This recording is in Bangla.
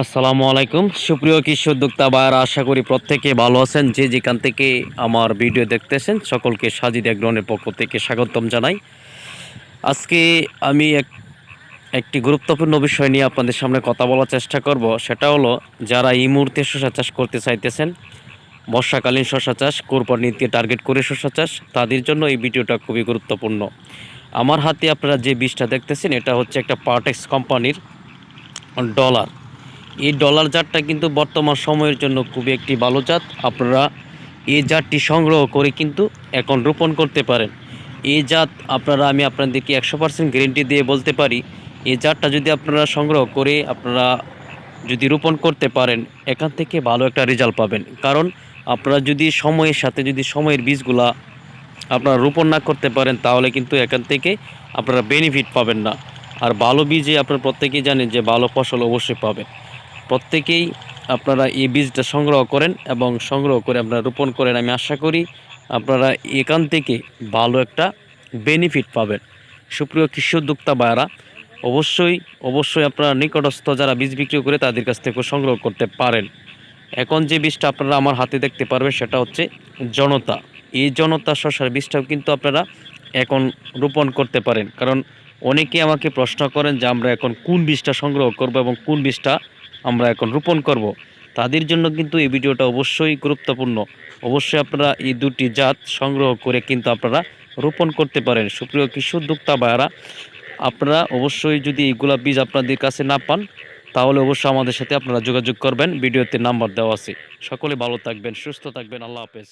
আসসালামু আলাইকুম। সুপ্রিয় কৃষি উদ্যোক্তা ভাইয়েরা, আশা করি প্রত্যেকে ভালো আছেন। যে যেখান থেকে আমার ভিডিও দেখতেছেন, সকলকে সাজিদ একগ্রহণের পক্ষ থেকে স্বাগতম জানাই। আজকে আমি এক, একটি গুরুত্বপূর্ণ বিষয় নিয়ে আপনাদের সামনে কথা বলার চেষ্টা করব। সেটা হলো, যারা এই মুহূর্তে শশা চাষ করতে চাইতেছেন, বর্ষাকালীন শশা চাষ কোরবানিকে টার্গেট করে শশা চাষ, তাদের জন্য এই ভিডিওটা খুবই গুরুত্বপূর্ণ। আমার হাতে আপনারা যে বীজটা দেখতেছেন, এটা হচ্ছে একটা পার্টেক্স কোম্পানির ডলার। এই ডলার জাতটা কিন্তু বর্তমান সময়ের জন্য খুবই একটি ভালো জাত। আপনারা এই জাতটি সংগ্রহ করে কিন্তু এখন রোপণ করতে পারেন। এই জাত আপনারা, আমি আপনাদেরকে একশো পার্সেন্ট গ্যারেন্টি দিয়ে বলতে পারি, এই জাতটা যদি আপনারা সংগ্রহ করে আপনারা যদি রোপণ করতে পারেন, এখান থেকে ভালো একটা রেজাল্ট পাবেন। কারণ আপনারা যদি সময়ের সাথে যদি সময়ের বীজগুলা আপনারা রোপণ না করতে পারেন, তাহলে কিন্তু এখান থেকে আপনারা বেনিফিট পাবেন না। আর ভালো বীজে আপনারা প্রত্যেকেই জানেন যে ভালো ফসল অবশ্যই পাবেন। প্রত্যেকেই আপনারা এই বীজটা সংগ্রহ করেন এবং সংগ্রহ করে আপনারা রোপণ করেন আমি আশা করি আপনারা এখান থেকে ভালো একটা বেনিফিট পাবেন। সুপ্রিয় কৃষি উদ্যোক্তা ভাইয়ারা, অবশ্যই অবশ্যই আপনারা নিকটস্থ যারা বীজ বিক্রি করে তাদের কাছ থেকে সংগ্রহ করতে পারেন। এখন যে বীজটা আপনারা আমার হাতে দেখতে পারবেন সেটা হচ্ছে জনতা। এই জনতা শশার বীজটাও কিন্তু আপনারা এখন রোপণ করতে পারেন। কারণ অনেকে আমাকে প্রশ্ন করেন যে আমরা এখন কোন বীজটা সংগ্রহ করব এবং কোন বীজটা আমরা এখন রোপণ করব। তাদের জন্য কিন্তু এই ভিডিওটা অবশ্যই গুরুত্বপূর্ণ। অবশ্যই আপনারা এই দুটি জাত সংগ্রহ করে কিন্তু আপনারা রোপণ করতে পারেন। সুপ্রিয় কৃষি উদ্যোক্তা ভাইয়ারা, আপনারা অবশ্যই যদি এইগুলা বীজ আপনাদের কাছে না পান, তাহলে অবশ্যই আমাদের সাথে আপনারা যোগাযোগ করবেন। ভিডিওতে নাম্বার দেওয়া আছে। সকলে ভালো থাকবেন, সুস্থ থাকবেন। আল্লাহ হাফেজ।